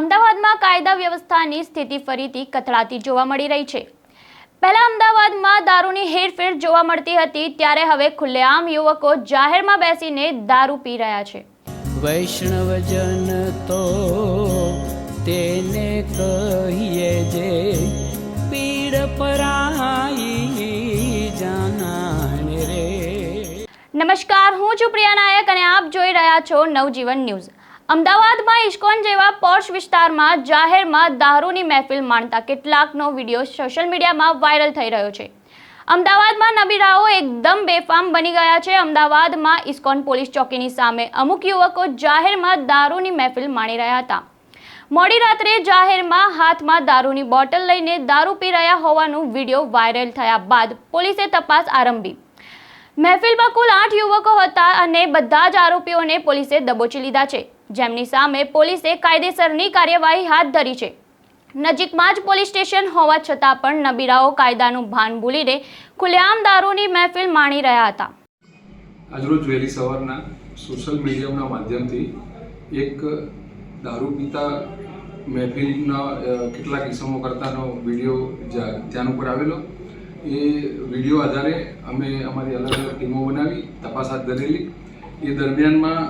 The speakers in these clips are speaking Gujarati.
અમદાવાદમાં કાયદા વ્યવસ્થાની સ્થિતિ ફરીથી કથળાતી જોવા મળી રહી છે. પહેલા અમદાવાદમાં દારૂની હેરફેર જોવા મળતી હતી ત્યારે હવે ખુલ્લેઆમ યુવકો જાહેરમાં બેસીને દારૂ પી રહ્યા છે. વૈષ્ણવજન તો તેને કહીએ જે પીડ પરાઈ જાનાને રે. નમસ્કાર હું છું પ્રિયા નાયક અને આપ જોઈ રહ્યા છો નવજીવન ન્યૂઝ. અમદાવાદમાં ઇસ્કોન જેવા પોર્શ વિસ્તારમાં જાહેરમાં દારૂની મહેફિલ માણતા કેટલાકનો વીડિયો સોશિયલ મીડિયામાં વાયરલ થઈ રહ્યો છે. અમદાવાદમાં નબીરાઓ એકદમ બેફામ બની ગયા છે. અમદાવાદમાં ઇસ્કોન પોલીસ ચોકીની સામે અમુક યુવકો જાહેરમાં દારૂની મહેફિલ માણી રહ્યા હતા. મોડી રાત્રે જાહેરમાં હાથમાં દારૂની બોટલ લઈને દારૂ પી રહ્યા હોવાનું વીડિયો વાયરલ થયા બાદ પોલીસે તપાસ આરંભી. મહેફિલમાં કુલ આઠ યુવકો હતા અને બધા જ આરોપીઓને પોલીસે દબોચી લીધા છે. જેમની સામે પોલીસે કાયદેસરની કાર્યવાહી હાથ ધરી છે. નજીકમાં જ પોલીસ સ્ટેશન હોવા છતાં પણ નબીરાઓ કાયદાનું ભાન ભૂલીને ખુલ્લેઆમ દારૂની મહેફિલ માણી રહ્યા હતા. આજરોજ વહેલી સવારના સોશિયલ મીડિયાના માધ્યમથી એક દારૂ પીતા મહેફિલના કેટલાક ઇસમો કરતાનો વીડિયો ધ્યાન ઉપર આવેલો. એ વીડિયો આધારે અમે અમારી અલગ અલગ ટીમો બનાવી, તપાસ હાથ ધરેલી. એ દરમિયાનમાં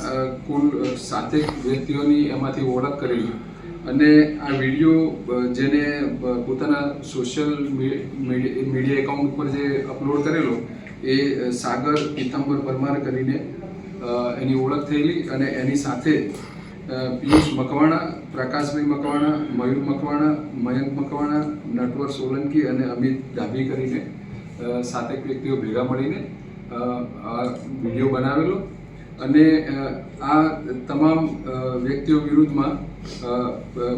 કુલ સાતેક વ્યક્તિઓની એમાંથી ઓળખ કરેલી. અને આ વીડિયો જેને પોતાના સોશિયલ મીડિયા એકાઉન્ટ ઉપર જે અપલોડ કરેલો, એ સાગર પીતાંબર પરમાર કરીને એની ઓળખ થયેલી અને એની સાથે પિયુષ મકવાણા, પ્રકાશભાઈ મકવાણા, મયુર મકવાણા, મયંક મકવાણા, નટવર સોલંકી અને અમિત ડાભી કરીને સાતેક વ્યક્તિઓ ભેગા મળીને આ વીડિયો બનાવેલો. અને આ તમામ વ્યક્તિઓ વિરુદ્ધમાં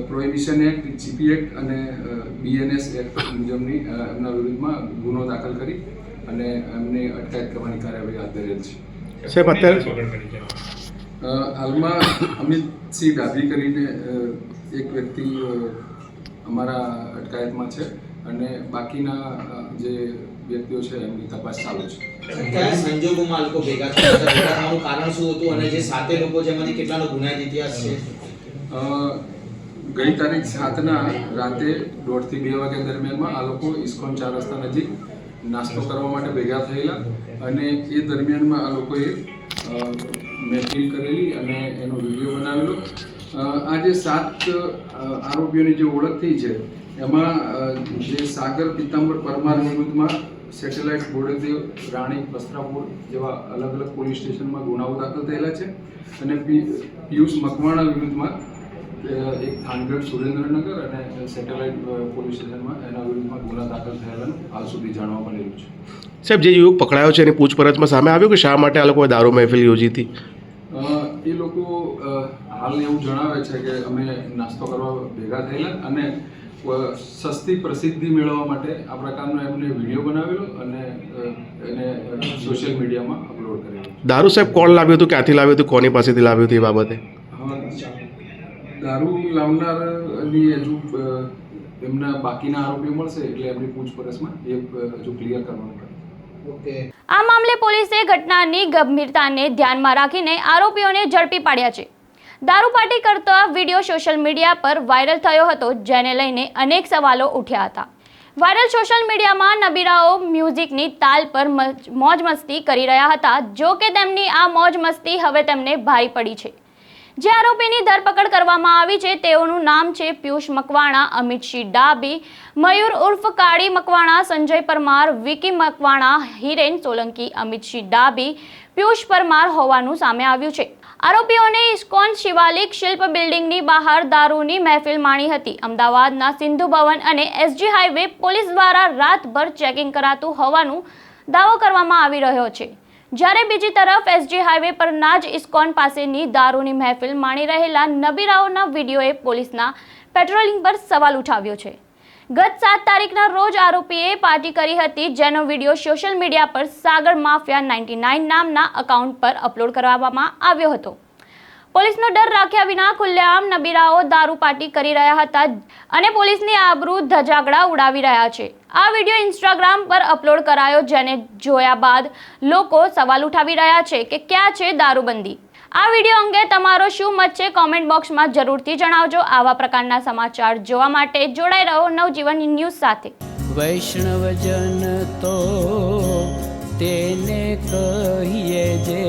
પ્રોહિબિશન એક્ટ જીપી એક્ટ અને બીએનએસ એક્ટ મુજબની એમના વિરુદ્ધમાં ગુનો દાખલ કરી અને એમને અટકાયત કરવાની કાર્યવાહી હાથ ધરેલ છે. સાહેબ અત્યારે હાલમાં અમિતસિંહ ડાભી કરીને એક વ્યક્તિ અમારા અટકાયતમાં છે. અને બાકીના જે વ્યક્તિઓ છે એમની તપાસ ચાલુ છે. કયા સંજોગોમાં આ લોકો ભેગા થવાનું કારણ શું હતું અને જે સાતે લોકો છે એમાંથી કેટલાનો ગુનાહિત ઇતિહાસ છે? ગઈ તારીખ સાતના રાતે દોઢથી બે વાગ્યા દરમિયાનમાં આ લોકો ઇસ્કોન ચાર રસ્તા નજીક નાસ્તો કરવા માટે ભેગા થયેલા અને એ દરમિયાનમાં આ લોકોએ મહેફિલ કરેલી અને એનો વીડિયો બનાવેલો. આ જે સાત આરોપીઓની જે ઓળખ થઈ છે એમાં જે સાગર પિત્તાંબર પરમાર વિરુદ્ધમાં સેટેલાઇટ બોડેદેવ રાણી વસ્ત્રાપુર જેવા અલગ અલગ પોલીસ સ્ટેશનમાં ગુનાઓ દાખલ થયેલા છે અને પિયુષ મકવાણા વિરુદ્ધમાં એક થાનગઢ સુરેન્દ્રનગર અને સેટેલાઇટ પોલીસ સ્ટેશનમાં એના વિરુદ્ધમાં ગુના દાખલ થયેલાનું હાલ સુધી જાણવા મળેલું છે. સાહેબ જે યુવક પકડાયો છે એની પૂછપરછમાં સામે આવ્યું કે શા માટે આ લોકોએ દારૂ મહેફિલ યોજી હતી? એ લોકો અ, હાલ એવું જણાવે છે કે અમે નાસ્તો કરવા ભેગા થયેલા અને સસ્તી પ્રસિદ્ધિ મેળવવા માટે આ પ્રકારનો એમને વીડિયો બનાવેલો અને એને સોશિયલ મીડિયામાં અપલોડ કરેલો. દારૂ સાહેબ કોણ લાવ્યું હતું? ક્યાંથી લાવ્યું હતું? કોની પાસેથી લાવ્યું હતું એ બાબતે? હા, દારૂ લાવનારની હજુ એમના બાકીના આરોપીઓ મળશે એટલે એમની પૂછપરછમાં એ હજુ ક્લિયર કરવાનું ઓકે. આ મામલે પોલીસે ઘટનાની ગંભીરતાને ધ્યાનમાં રાખીને આરોપીઓને ઝડપી પાડ્યા છે. દારૂ પાર્ટી કરતો વીડિયો સોશિયલ મીડિયા પર વાયરલ થયો હતો જેને લઈને અનેક સવાલો ઉઠ્યા હતા વાયરલ સોશિયલ મીડિયામાં નબીરાઓ મ્યુઝિકની તાલ પર મજ- મોજ મસ્તી કરી રહ્યા હતા જો કે તેમની આ મોજ મસ્તી હવે તેમને ભારી પડી છે। જે આરોપીની ધરપકડ કરવામાં આવી છે, તેઓનું નામ છે પિયુષ મકવાણા, અમિતસિંહ ડાબી, મયુર ઉર્ફ કાળી મકવાણા, સંજય પરમાર, વિકી મકવાણા, હિરેન સોલંકી, અમિતસિંહ ડાબી, પિયુષ પરમાર હોવાનું સામે આવ્યું છે. આરોપીઓને ઇસ્કોન શિવાલિક શિલ્પ બિલ્ડિંગની બહાર દારૂની મહેફિલ માણી હતી. અમદાવાદના સિંધુ ભવન અને એસજી હાઈવે પોલીસ દ્વારા રાતભર ચેકિંગ કરાતું હોવાનું દાવો કરવામાં આવી રહ્યો છે. જ્યારે બીજી તરફ એસજી હાઈવે પરના જ ઇસ્કોન પાસેની દારૂની મહેફિલ માણી રહેલા નબીરાઓના વિડીયોએ પોલીસના પેટ્રોલિંગ પર સવાલ ઉઠાવ્યો છે. ગત સાત તારીખના રોજ આરોપીએ પાર્ટી કરી હતી જેનો વીડિયો સોશિયલ મીડિયા પર સાગર માફિયા નાઇન્ટી નાઇન નામના અકાઉન્ટ પર અપલોડ કરવામાં આવ્યો હતો. પોલીસનો ડર રાખ્યા વિના ખુલ્લેઆમ નબીરાઓ દારૂ પાર્ટી કરી રહ્યા હતા અને પોલીસની આબરૂ ધજાગડા ઉડાવી રહ્યા છે. આ વીડિયો ઇન્સ્ટાગ્રામ પર અપલોડ કરાયો જેને જોયા બાદ લોકો સવાલ ઉઠાવી રહ્યા છે કે ક્યાં છે દારૂબંધી? આ વીડિયો અંગે તમારો શું મત છે કોમેન્ટ બોક્સમાં જરૂરથી જણાવજો. આવા પ્રકારના સમાચાર જોવા માટે જોડાઈ રહો નવજીવન ન્યૂઝ સાથે. વૈષ્ણવજન તો તેને કહીએ જે